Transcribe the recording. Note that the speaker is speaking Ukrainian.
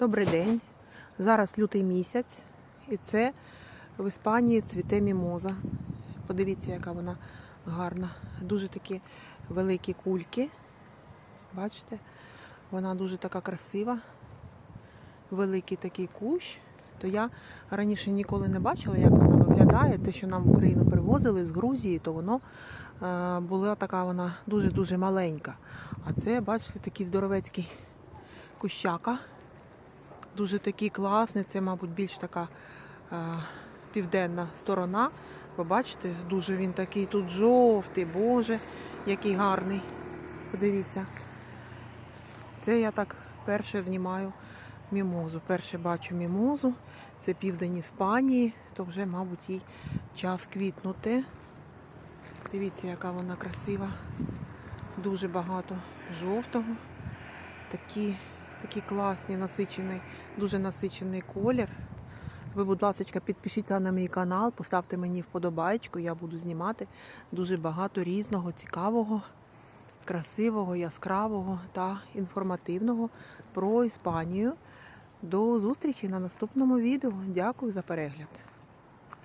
Добрий день. Зараз лютий місяць, і це в Іспанії цвіте мімоза. Подивіться, яка вона гарна. Дуже такі великі кульки. Бачите? Вона дуже така красива. Великий такий кущ. То я раніше ніколи не бачила, як вона виглядає. Те, що нам в Україну привозили з Грузії, то воно е, була така вона дуже-дуже маленька. А це, бачите, такий здоровецький кущака. Дуже такий класний. Це, мабуть, більш така е, південна сторона. Ви бачите, дуже він такий тут жовтий, боже, який гарний. Подивіться. Це я так перше знімаю мімозу. Перше бачу мімозу. Це південь Іспанії, то вже, мабуть, їй час квітнути. Дивіться, яка вона красива. Дуже багато жовтого. Такі, такі класні, насичений, дуже насичений колір. Ви, будь ласка, підпишіться на мій канал, поставте мені вподобайку, я буду знімати дуже багато різного, цікавого, красивого, яскравого та інформативного про Іспанію. До зустрічі на наступному відео. Дякую за перегляд.